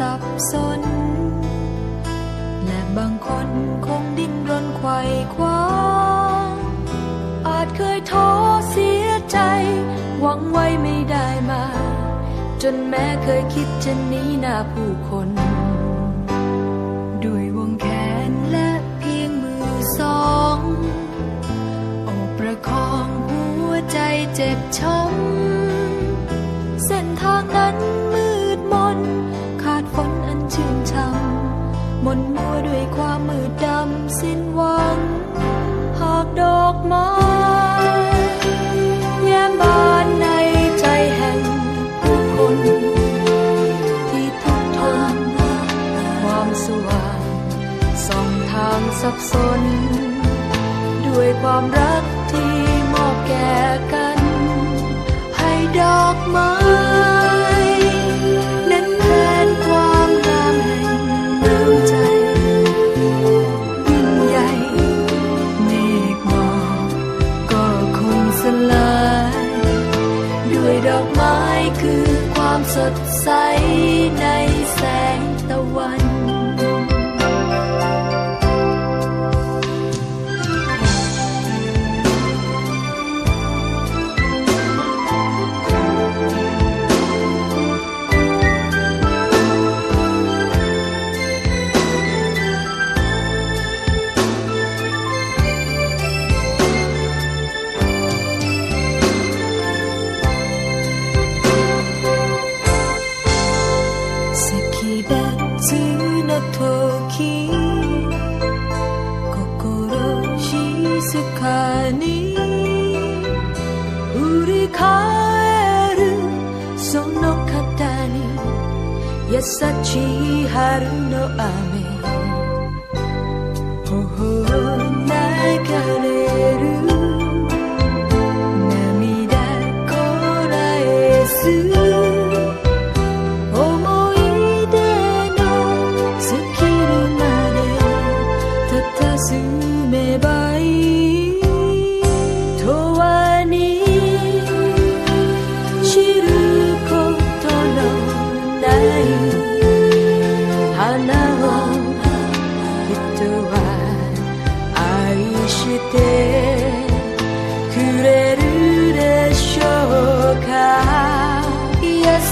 สับสน และบางคนคงดิ้นรนไขว่คว้าอาจเคยท้อเสียใจ หวังไว้ไม่ได้มา จนแม้เคยคิดจะหนีหน้าผู้คน ด้วยวงแขนและเพียงมือสองโอบประคองหัวใจเจ็บช้ำเส้นทางนั้น นมัวด้วยความมืดดำสิ้นหวัง หากดอกไม้แย้มบานในใจแห่งผู้คน ที่ทุกทนความสว่างส่องทางสับสน ด้วยความรักที่มอบแก่กัน สดใสใน 別の時心静かに振り返るその方に優しい春の雨